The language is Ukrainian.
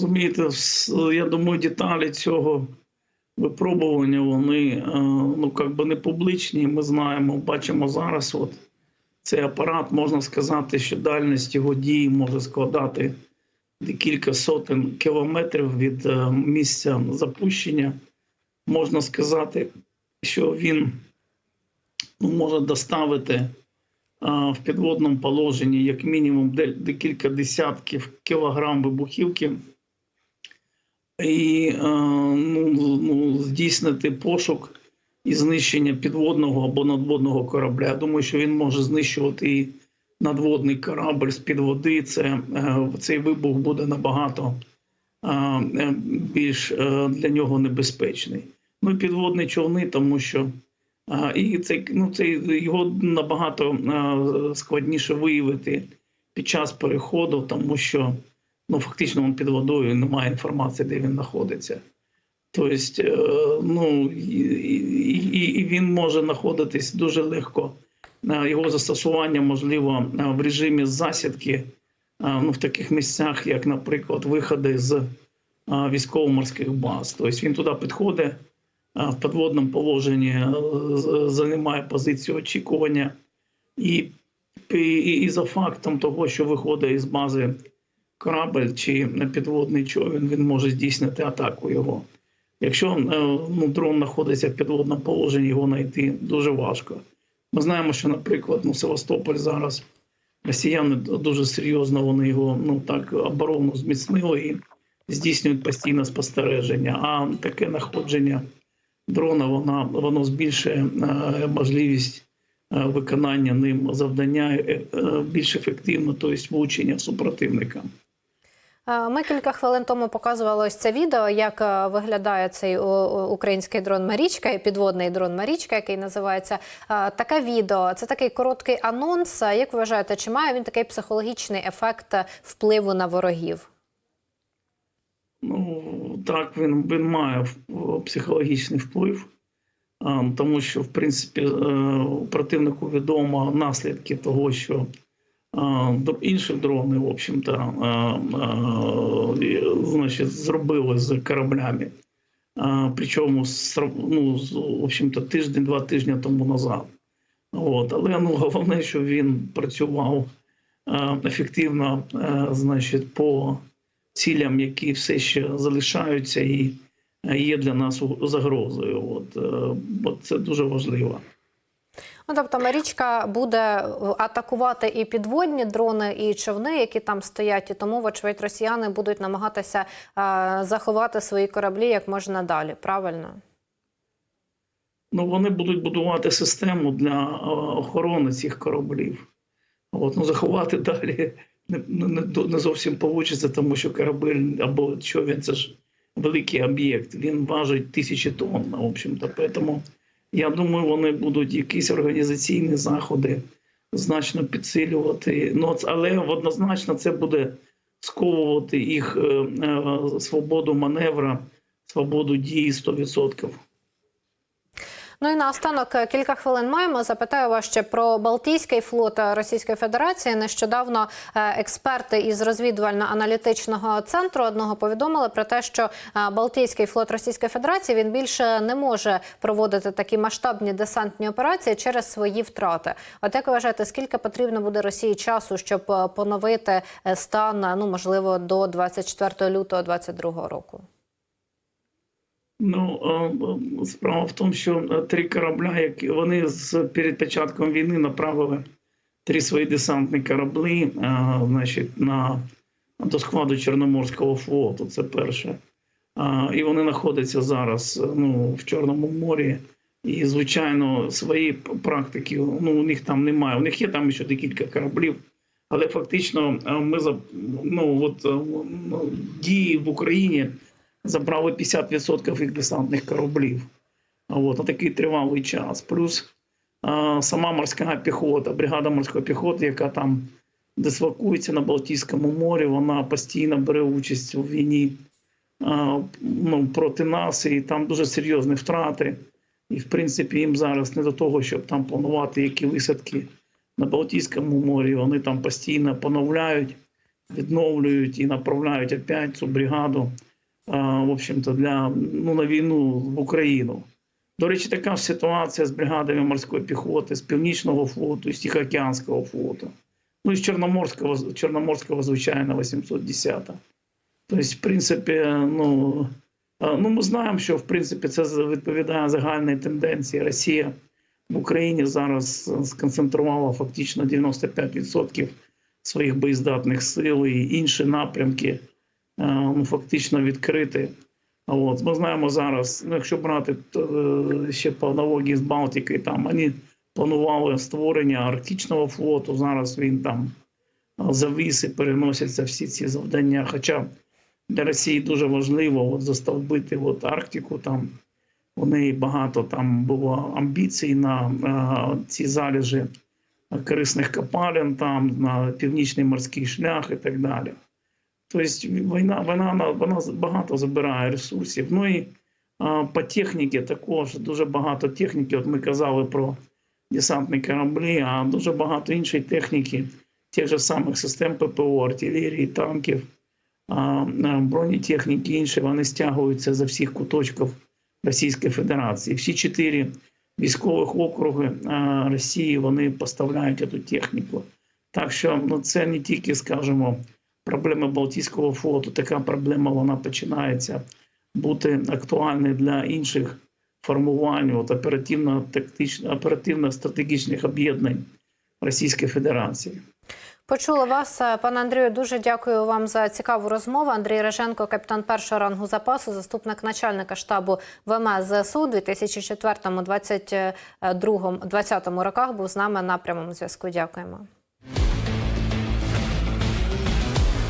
розумієте, я думаю, деталі цього випробування вони е, ну, як би не публічні. Ми знаємо, бачимо зараз. От цей апарат можна сказати, що дальність його дії може складати декілька сотень кілометрів від е, місця запущення. Можна сказати, що він ну, може доставити а, в підводному положенні як мінімум декілька десятків кілограм вибухівки і е, ну, ну, здійснити пошук і знищення підводного або надводного корабля. Я думаю, що він може знищувати і надводний корабль з-під води. Це, е, цей вибух буде набагато е, більш для нього небезпечний. Ну підводні човни, тому що І це, ну, це його набагато складніше виявити під час переходу, тому що ну, фактично він під водою немає інформації, де він знаходиться. Тобто, е, ну, і, і, він може знаходитись дуже легко. Його застосування можливо в режимі засідки ну, в таких місцях, як, наприклад, виходи з військово-морських баз. Тобто він туди підходить в підводному положенні е, займає позицію очікування, і, і, і за фактом того, що виходить із бази корабель чи підводний човен, він може здійснити атаку його. Якщо е, ну, дрон знаходиться в підводному положенні, його знайти дуже важко. Ми знаємо, що, наприклад, ну, Севастополь зараз росіяни дуже серйозно вони його ну так оборону зміцнили і здійснюють постійне спостереження. А таке знаходження дрона вона воно збільшує е, можливість е, виконання ним завдання е, е, більш ефективно, тобто влучення супротивника. Е, Ми кілька хвилин тому показували ось це відео, як е, виглядає цей український дрон Марічка і підводний дрон Марічка, який називається. Е, Таке відео. Це такий короткий анонс. Як вважаєте, чи має він такий психологічний ефект впливу на ворогів? Ну так, він, він має психологічний вплив, тому що, в принципі, противнику відомо наслідки того, що інші дрони, в общем-то, значить, зробили з кораблями. Причому ну, в общем-то, тиждень-два тижні тому назад. От. Але ну, головне, що він працював ефективно, значить, по цілям, які все ще залишаються і є для нас загрозою. От, е, бо це дуже важливо. Ну, тобто Марічка буде е, атакувати і підводні дрони, і човни, які там стоять, і тому, вочевидь, росіяни будуть намагатися е, заховати свої кораблі як можна далі. Правильно? Ну, вони будуть будувати систему для е, охорони цих кораблів. От, ну, заховати далі не, не, не зовсім вийде, тому що корабель або човен це ж великий об'єкт. Він важить тисячі тонн, в общем-то. Тому я думаю, вони будуть якісь організаційні заходи значно підсилювати. Ну, але однозначно це буде сковувати їх е, е, свободу маневра, свободу дії 100%. Ну і наостанок е, кілька хвилин маємо. Запитаю вас ще про Балтійський флот Російської Федерації. Нещодавно е, експерти із розвідувально-аналітичного центру одного повідомили про те, що е, Балтійський флот Російської Федерації він більше не може проводити такі масштабні десантні операції через свої втрати. От як ви вважаєте, скільки потрібно буде Росії часу, щоб поновити стан, ну можливо, до 24 лютого 2022 року? Ну, справа в тому, що е, три корабля, які вони з перед початком війни направили три свої десантні кораблі, е, значить, на до складу Чорноморського флоту. Це перше. І вони знаходяться зараз е, ну, в Чорному морі. І, звичайно, свої практики ну, у них там немає. У них є там ще декілька кораблів, але фактично ми ну, от, дії в Україні забрали 50% їх десантних кораблів. От, на такий тривалий час. Плюс а, сама морська піхота, бригада морської піхоти, яка там дислокується на Балтійському морі, вона постійно бере участь у війні а, ну, проти нас, і там дуже серйозні втрати. І, в принципі, їм зараз не до того, щоб там планувати які висадки на Балтійському морі. Вони там постійно поновляють відновлюють і направляють опять цю бригаду, в общем-то, для ну, на війну в Україну. До речі, така ж ситуація з бригадами морської піхоти, з Північного флоту, з Тихоокеанського флоту. Ну і з Чорноморського, Чорноморського, звичайно, 810. Тобто, в принципі, ну, ну ми знаємо, що в принципі це відповідає загальній тенденції. Росія в Україні зараз сконцентрувала фактично 95% своїх боєздатних сил і інші напрямки фактично відкриті. А От, ми знаємо зараз, ну, якщо брати е, ще по аналогії з Балтики, там вони планували створення Арктичного флоту. Зараз він там е, завис і переносяться всі ці завдання. Хоча для Росії дуже важливо от, застовбити от Арктику. Там у неї багато там було амбіцій на е, ці залежі корисних копалин, там на північний морський шлях і так далі. Тобто війна, вона, вона багато забирає ресурсів. Ну і а, по техніці також дуже багато техніки. От ми казали про десантні кораблі, а дуже багато іншої техніки, тих же самих систем ППО, артилерії, танків, а, бронетехніки інші, вони стягуються за всіх куточків Російської Федерації. Всі чотири військових округи а, Росії вони поставляють цю техніку. Так що ну, це не тільки, скажімо, проблеми Балтійського флоту, така проблема вона починається бути актуальною для інших формувань от, оперативно-тактично, оперативно-стратегічних об'єднань Російської Федерації. Почула вас, е, пане Андрію. Дуже дякую вам за цікаву розмову. Андрій Реженко, капітан першого рангу запасу, заступник начальника штабу ВМС ЗСУ 2004-2020 роках, був з нами на прямому зв'язку. Дякуємо.